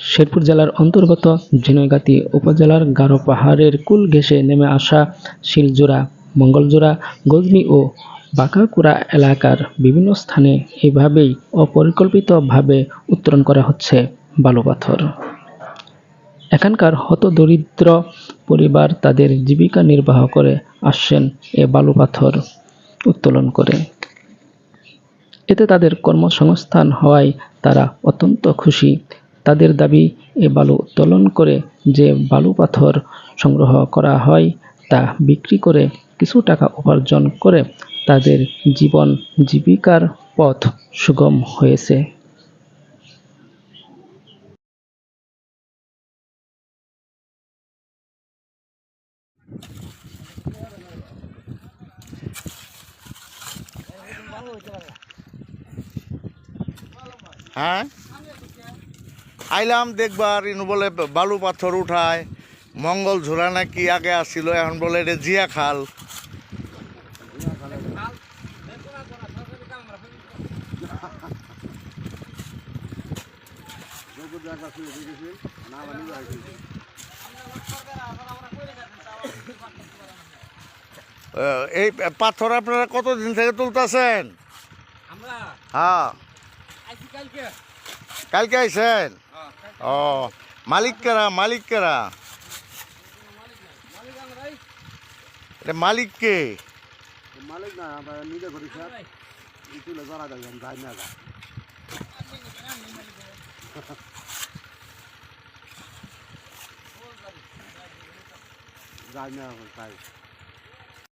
শেরপুর জেলার অন্তর্গত ঝিনাইগাতী উপজেলার গারো পাহাড়ের কুল ঘেঁষে নেমে আসা শিলজোড়া, মঙ্গলজোড়া, গজনী ও বাঁকাকুড়া এলাকার বিভিন্ন স্থানে এভাবেই অপরিকল্পিতভাবে উত্তোলন করা হচ্ছে বালু পাথর এখানকার হতদরিদ্র পরিবার তাদের জীবিকা নির্বাহ করে আসছেন এ বালু পাথর উত্তোলন করে। এতে তাদের কর্মসংস্থান হওয়ায় তারা অত্যন্ত খুশি। তাদের দাবি, এ বালু উত্তোলন করে যে বালু পাথর সংগ্রহ করা হয়, তা বিক্রি করে কিছু টাকা উপার্জন করে তাদের জীবন জীবিকার পথ সুগম হয়েছে। হ্যাঁ? আইলাম দেখবার ইনু বলে বালু পাথর উঠায় মঙ্গল ঝোলা নাকি আগে আসছিল এখন বলে এটা জিয়া খাল। এই পাথর আপনারা কতদিন থেকে তুলতেছেন? হ্যাঁ। কালকে। আইসেন ও মালিক কারা মালিক কারা এটা মালিক কে মালিক না আমরা নিজে করি স্যার তুলে ধরা যায় আমি যাই না যাই না তাই